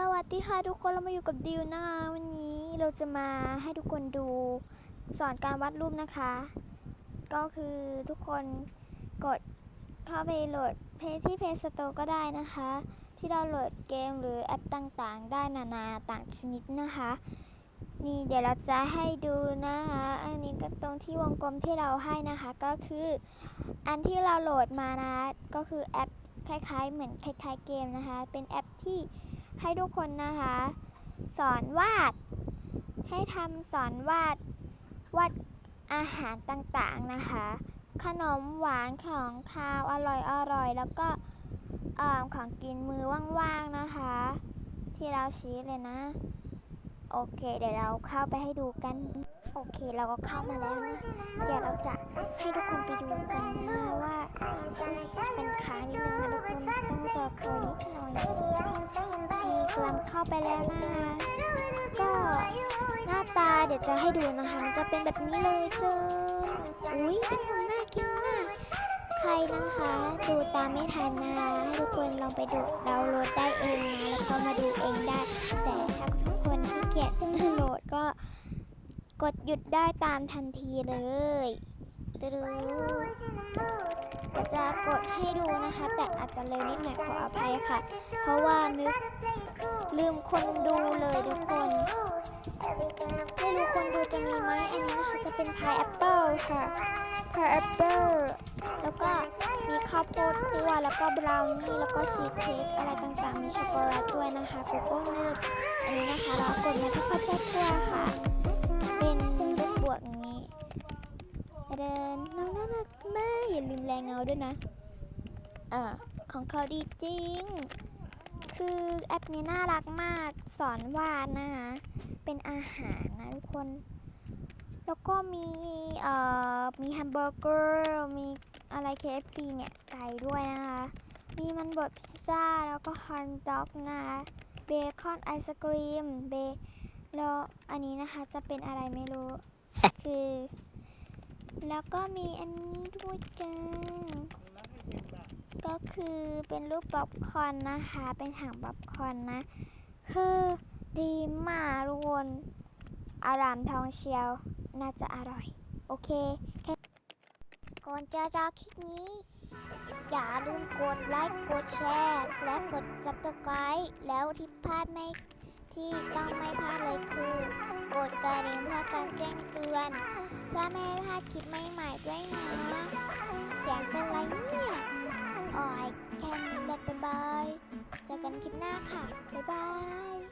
สวัสดีค่ะทุกคนเรามาอยู่กับดิวนะวันนี้เราจะมาให้ทุกคนดูสอนการวาดรูปนะคะ ก็คือทุกคนกดเข้าไปโหลดเพจที่เพจสโตร์ก็ได้นะคะ ที่ดาวโหลดเกมหรือแอปต่างๆ ได้นานาต่างชนิดนะคะ นี่เดี๋ยวเราจะให้ดูนะคะ อันนี้ก็ตรงที่วงกลมที่เราให้นะคะก็คืออันที่เราโหลดมานะก็คือแอปคล้ายๆ เหมือนคล้ายๆเกมนะคะ เป็นแอปที่ ให้ทุกคนนะคะ สอนวาด ให้ทำสอนวาดวาดอาหารต่างๆนะคะ ขนมหวานของคาวอร่อยอร่อยแล้วก็อของกินมือว่างๆนะคะ ที่เราชี้เลยนะ โอเค เดี๋ยวเราเข้าไปให้ดูกัน โอเคเราก็เข้ามาแล้วนะเดี๋ยวเราจะให้ทุกคนไปดูกันนะว่าเป็นค้างนิดนึงนะทุกคนต้องรอเคยนิดหน่อย มีกลัมเข้าไปแล้วนะคะก็หน้าตาเดี๋ยวจะให้ดูนะคะ จะเป็นแบบนี้เลยเกินอุ้ยเป็นหนุ่มน่ากินมาก ใครนะคะ ดูตามไม่ทันนะให้ทุกคนลองไปดูดาวน์โหลดได้เองนะแล้วก็มาดูเองได้ แต่ถ้าทุกคนขี้เกียจโหลดก็กดหยุดได้ตามทันทีเลยดู ดี๋ยวจะกดให้ดูนะคะ แต่อาจจะเร็วนิดหน่อยขออภัยค่ะ เพราะว่านึกลืมคนดูเลยทุกคนไม่รู้คนดูจะมีไหมอันนี้นะคะจะเป็นพายแอปเปิลค่ะพายแอปเปิลแล้วก็มีข้าวโพดคั่วแล้วก็บราวนี่แล้วก็ชีสเค้กอะไรต่างๆ มีช็อกโกแลตด้วยนะคะโกโก้นึกอันนี้นะคะเรากดมาที่ข้าวโพดคั่ว อย่าลืมแรงเงาด้วยนะ เออของเขาดีจริง คือแอปนี้น่ารักมาก สอนวาดนะคะ เป็นอาหารนะทุกคน แล้วก็มีเอ่อมีแฮมเบอร์เกอร์ มีอะไร KFC เนี่ย ไก่ด้วยนะคะ มีมันบดพิซซ่า แล้วก็ฮอทด็อกนะคะเบคอนไอศกรีม เบแล้วอันนี้นะคะจะเป็นอะไรไม่รู้ คือ แล้วก็มีอันนี้ด้วยกันก็คือเป็นรูปป๊อปคอนนะคะ เป็นหางป๊อปคอนนะคือดีมากทุกคนอารามทองเชียว น่าจะอร่อย โอเคแค่ก่อนจะรอคลิปนี้ อย่าลืมกดไลค์ กดแชร์ และกด subscribe แล้วที่พลาดไม่ที่ต้องไม่พลาดเลยคือ กดกระดิ่งเพื่อการแจ้งเตือน พื่อไม่ให้พลาดคลิปใหม่ๆด้วยนะ เสียงเป็นไรเนี่ยอ๋อแค่นี้แหละบ๊ายบายเจอกันคลิปหน้าค่ะ บ๊ายบาย